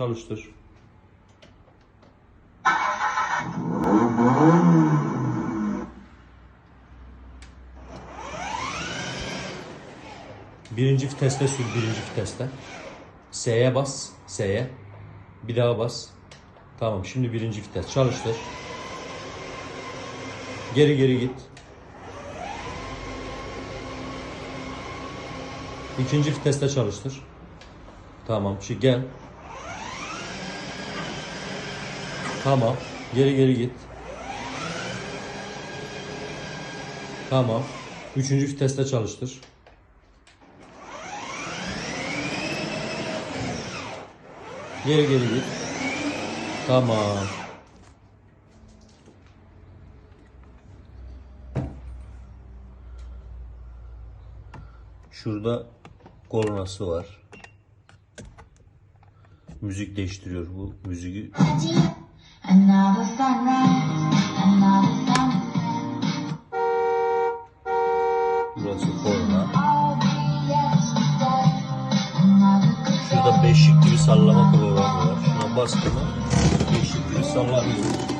Çalıştır. Birinci viteste sür birinci viteste. S'ye bas. S'ye. Bir daha bas. Tamam şimdi birinci vites çalıştır. Geri geri git. İkinci viteste çalıştır. Tamam şimdi gel. Tamam. Geri geri git. Tamam. Üçüncü viteste çalıştır. Geri geri git. Tamam. Şurada kornası var. Müzik değiştiriyor bu müziği. Another sunrise, another sunset. Burası korna. Şurada beşik gibi sallama programı var. Şuna bastığında beşik gibi sallanıyor.